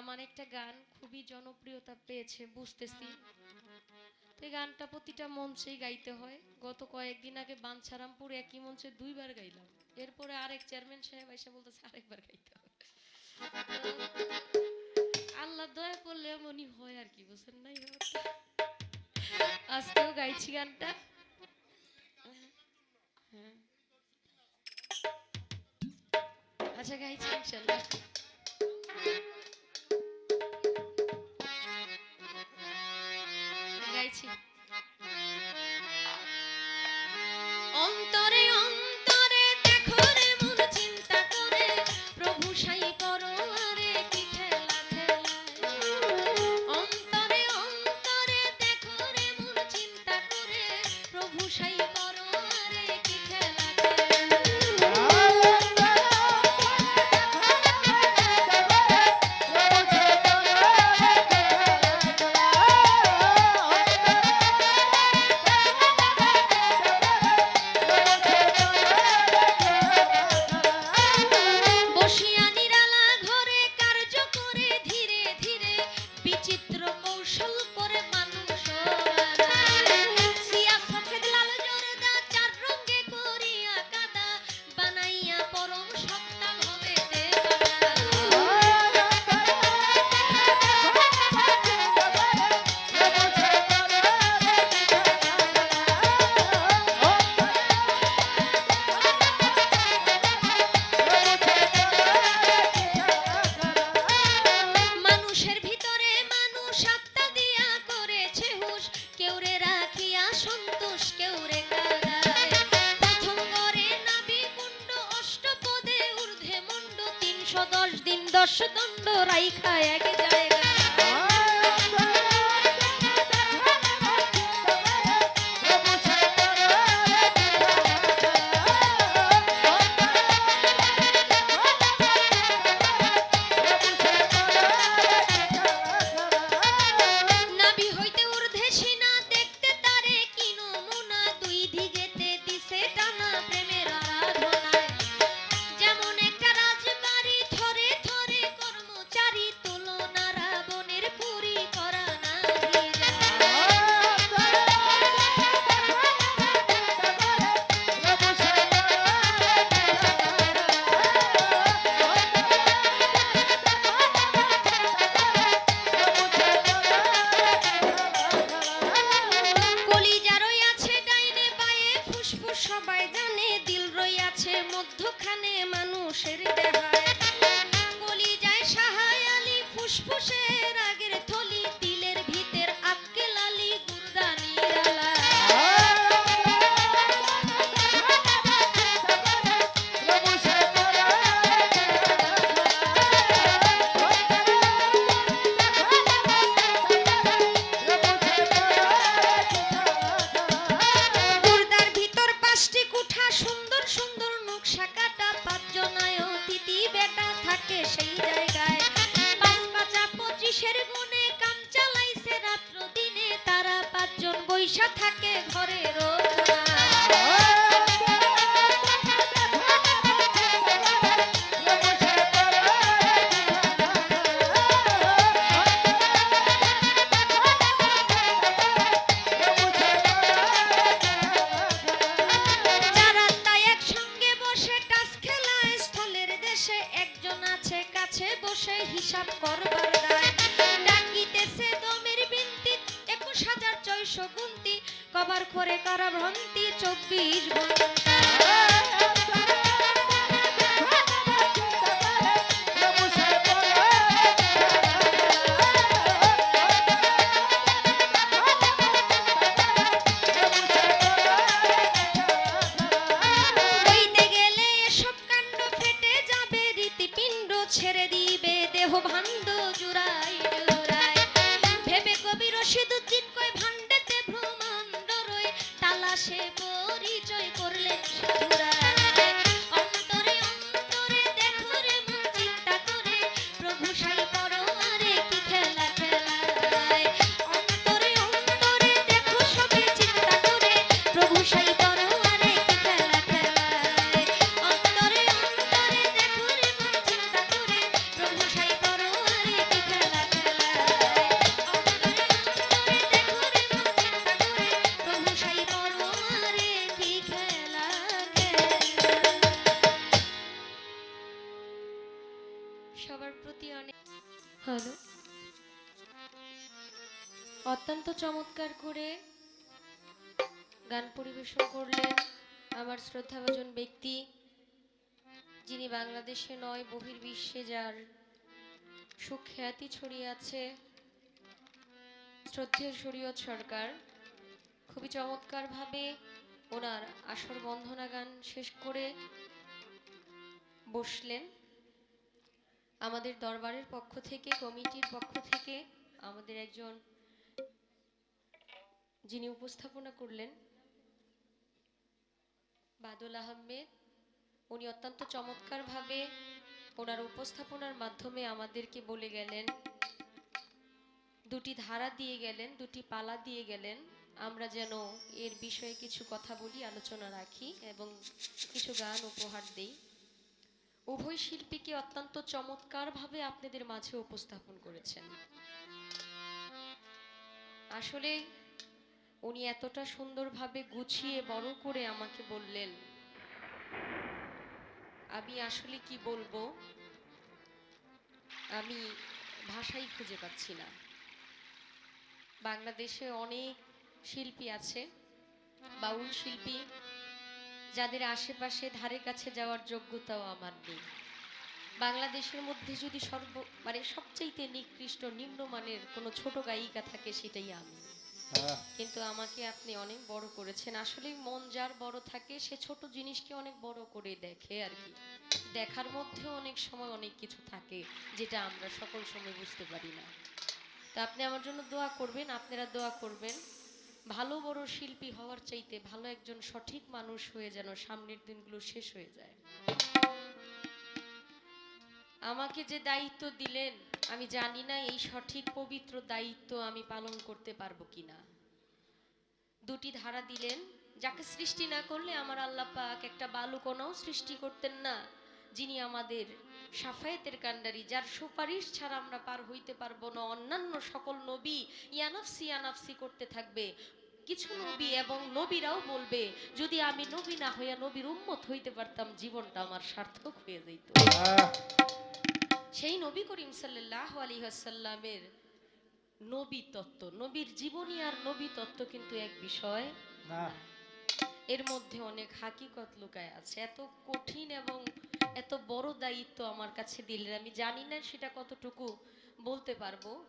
আমার একটা গান খুবই জনপ্রিয়তা পেয়েছে, বুঝতেছি। তো এই গানটা প্রতিটা মঞ্চেই গাইতে হয়। গত কয়েকদিন আগে বাঞ্ছারামপুর একই মঞ্চে দুইবার গাইলাম। এরপরে আরেক চেয়ারম্যান সাহেব এসে বলতেছে আরেকবার গাইতে হবে। আল্লাহ দয়া করলে মনি হয় আর কি বুঝেন নাই আজকেও গাইছি গানটা। হ্যাঁ। আচ্ছা গাইছি ইনশাল্লাহ। দণ্ড রাইখা এক যায় puxei. কিসের মনে কাম চালাইছে রাত্র দিনে তারা পাঁচজন বৈশা থাকে। একুশ হাজার ছয়শো গুন্তি কভার করে কারাভ্রান্তি চব্বিশ ঘণ্টা। অত্যন্ত চমৎকার করে গান পরিবেশন করলেন আমার শ্রদ্ধাভাজন ব্যক্তি, যিনি বাংলাদেশে নয়, বহির্বিশ্বে যার সুখ্যাতি ছড়িয়ে আছে, শ্রদ্ধেয় শরীয়ত সরকার। খুবই চমৎকারভাবে ওনার আসর বন্ধনা গান শেষ করে বসলেন। আমাদের দরবারের পক্ষ থেকে, কমিটির পক্ষ থেকে আমাদের একজন যিনি উপস্থাপনা করলেন, বাদল আহমেদ, উনি অত্যন্ত চমৎকারভাবে ওনার উপস্থাপনার মাধ্যমে আমাদেরকে বলে গেলেন, দুটি ধারা দিয়ে গেলেন, দুটি পালা দিয়ে গেলেন, আমরা যেন এর বিষয়ে কিছু কথা বলি, আলোচনা রাখি এবং কিছু গান উপহার দিই। উভয় শিল্পীকে অত্যন্ত চমৎকারভাবে আপনাদের মাঝে উপস্থাপন করেছেন। আসলে উনি এতটা সুন্দরভাবে গুছিয়ে বড় করে আমাকে বললেন, আমি আসলে কি বলব? আমি ভাষাই খুঁজে পাচ্ছি না। বাংলাদেশে অনেক শিল্পী আছে, বাউল শিল্পী, যাদের আশেপাশে ধারে কাছে যাওয়ার যোগ্যতাও আমার নেই। বাংলাদেশের মধ্যে যদি সর্ব মানে সবচাইতে নিকৃষ্ট, নিম্নমানের কোনো ছোট গায়িকা থাকে সেটাই আমি। কিন্তু আমাকে আপনি অনেক বড় করেছেন। আসলে মন যার বড় থাকে, সে ছোট জিনিসকে অনেক বড় করে দেখে আর কি। দেখার মধ্যে অনেক সময় অনেক কিছু থাকে, যেটা আমরা সকল সময় বুঝতে পারি না। তা আপনি আমার জন্য দোয়া করবেন, আপনারা দোয়া করবেন। ভালো বড় শিল্পী হওয়ার চাইতে ভালো একজন সঠিক মানুষ হয়ে যেন সামনের দিনগুলো শেষ হয়ে যায়। আমাকে যে দায়িত্ব দিলেন আমি জানি না এই সঠিক পবিত্র দায়িত্ব আমি পালন করতে পারব কিনা। দুটি ধারা দিলেন, যাকে সৃষ্টি না করলে আমার আল্লাহ পাক একটা বালুকণাও সৃষ্টি করতেন না, যিনি আমাদের সাফায়েতের কান্ডারি যার সুপারিশ ছাড়া আমরা পার হইতে পারব না। অন্যান্য সকল নবী ইয়ানাফসি ইয়ানাফসি করতে থাকবে। কিছু নবী এবং নবীরাও বলবে, যদি আমি নবী না হইয়া নবীর উম্মত হইতে পারতাম, জীবনটা আমার সার্থক হয়ে যেত সেই নবী করিম সাল্লাহ আলী আসাল্লামের নবী তত্ত্ব নবীর জীবনী আর নবী তত্ত্ব কিন্তু এক বিষয়। না এর মধ্যে অনেক হাকিকত লুকায় আছে। এত কঠিন এবং এত বড় দায়িত্ব আমার কাছে দিলেন। আমি জানি না সেটা কতটুকু বলতে পারব।